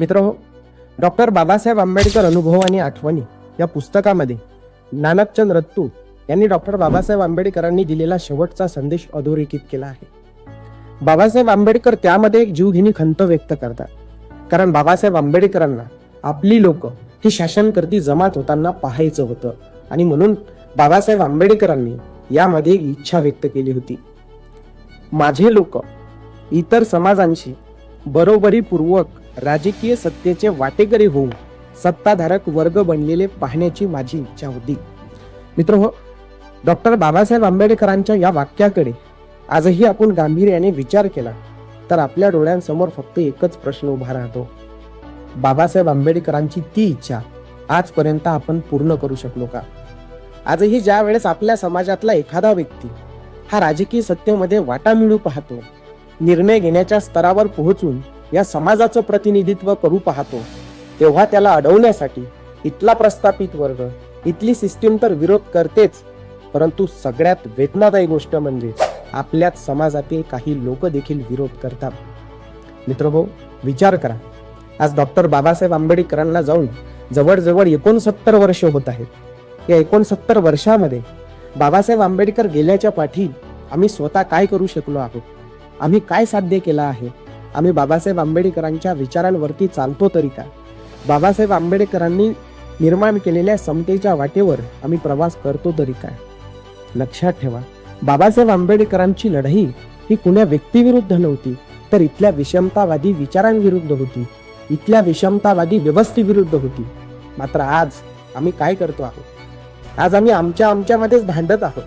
मित्र डॉक्टर बाबासाहेब आंबेडकर अनुभव आणि आठवणी या पुस्तकामध्ये नानकचंद रत्तू यांनी डॉक्टर बाबासाहेब आंबेडकरांनी दिलेला शेवटचा संदेश अधोरेखित केला आहे. बाबासाहेब आंबेडकर त्यामध्ये एक जीवघेणी खंत व्यक्त करतात. कारण बाबासाहेब आंबेडकरांना आपली लोक ही शासनकर्ती जमात होताना पाहायचं होतं आणि म्हणून बाबासाहेब आंबेडकरांनी यामध्ये एक इच्छा व्यक्त केली होती. माझे लोक इतर समाजांशी बरोबरीपूर्वक राजकीय सत्तेचे वाटेकरी होऊन सत्ताधारक वर्ग बनलेले पाहण्याची माझी इच्छा होती. मित्र हो डॉक्टर बाबासाहेब आंबेडकरांच्या या वाक्याकडे आजही आपण गांभीर्याने विचार केला तर आपल्या डोळ्यांसमोर फक्त एकच प्रश्न उभा राहतो. बाबासाहेब आंबेडकरांची ती इच्छा आजपर्यंत आपण पूर्ण करू शकलो का? आजही ज्या वेळेस आपल्या समाजातला एखादा व्यक्ती हा राजकीय सत्तेमध्ये वाटा मिळू पाहतो निर्णय घेण्याच्या स्तरावर पोहोचून या समाजाचं प्रतिनिधित्व करू पाहतो. तेव्हा त्याला अडवण्यासाठी इथला प्रस्थापित वर्ग इथली सिस्टीम तर विरोध करतेच परंतु सगळ्यात वेदनादायी गोष्ट म्हणजे आपल्यात समाजातील काही लोक देखील विरोध करतात. मित्रभाऊ विचार करा. आज डॉक्टर बाबासाहेब आंबेडकरांना जाऊन जवळजवळ एकोणसत्तर वर्ष होत आहेत. या एकोणसत्तर वर्षामध्ये बाबासाहेब आंबेडकर गेल्याच्या पाठी आम्ही स्वतः काय करू शकलो आहोत? आम्ही काय साध्य केलं आहे? आम्ही बाबासाहेब आंबेडकरांच्या विचारांवरती चालतो तरी काय बाबासाहेब आंबेडकरांनी निर्माण केलेल्या समतेच्या वाटेवर आम्ही प्रवास करतो तरी काय लक्षात ठेवा बाबासाहेब आंबेडकरांची लढाई ही कुण्या व्यक्तीविरुद्ध नव्हती तर इथल्या विषमतावादी विचारांविरुद्ध होती इथल्या विषमतावादी व्यवस्थेविरुद्ध होती. मात्र आज आम्ही काय करतो आहोत? आज आम्ही आमच्या आमच्यामध्येच भांडत आहोत.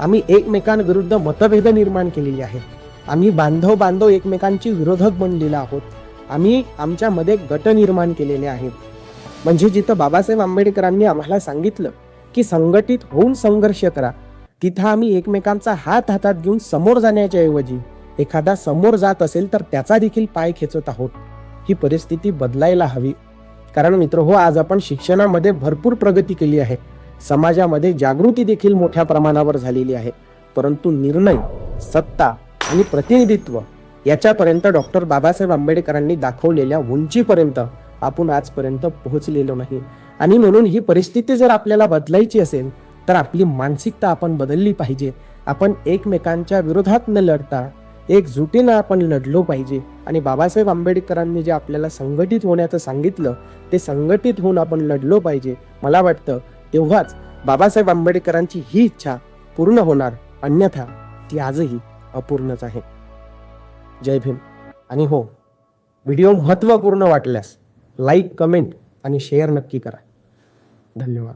आम्ही एकमेकांविरुद्ध मतभेद निर्माण केलेली आहेत. आम्ही बांधव बांधव एकमेकांची विरोधक बनलेला आहोत. आम्ही आमच्यामध्ये गट निर्माण केलेले आहेत. म्हणजे जिथं बाबासाहेब आंबेडकरांनी आम्हाला सांगितलं की संघटित होऊन संघर्ष करा तिथं आम्ही एकमेकांचा हात हातात घेऊन समोर जाण्याच्या ऐवजी एखादा समोर जात असेल तर त्याचा देखील पाय खेचत आहोत. ही परिस्थिती बदलायला हवी. कारण मित्र हो आज आपण शिक्षणामध्ये भरपूर प्रगती केली आहे. समाजामध्ये जागृती देखील मोठ्या प्रमाणावर झालेली आहे. परंतु निर्णय सत्ता आणि प्रतिनिधित्व याच्यापर्यंत डॉक्टर बाबासाहेब आंबेडकरांनी दाखवलेल्या उंचीपर्यंत आपण आजपर्यंत पोहोचलेलो नाही. आणि म्हणून ही परिस्थिती जर आपल्याला बदलायची असेल तर आपली मानसिकता आपण बदलली पाहिजे. आपण एकमेकांच्या विरोधात न लढता एकजुटीनं आपण लढलो पाहिजे. आणि बाबासाहेब आंबेडकरांनी जे आपल्याला संघटित होण्याचं सांगितलं ते संघटित होऊन आपण लढलो पाहिजे. मला वाटतं तेव्हाच बाबासाहेब आंबेडकरांची ही इच्छा पूर्ण होणार. अन्यथा ती आजही अपूर्णच आहे. जय भीम. आणि हो व्हिडिओ महत्त्वपूर्ण वाटल्यास लाईक कमेंट आणि शेअर नक्की करा. धन्यवाद.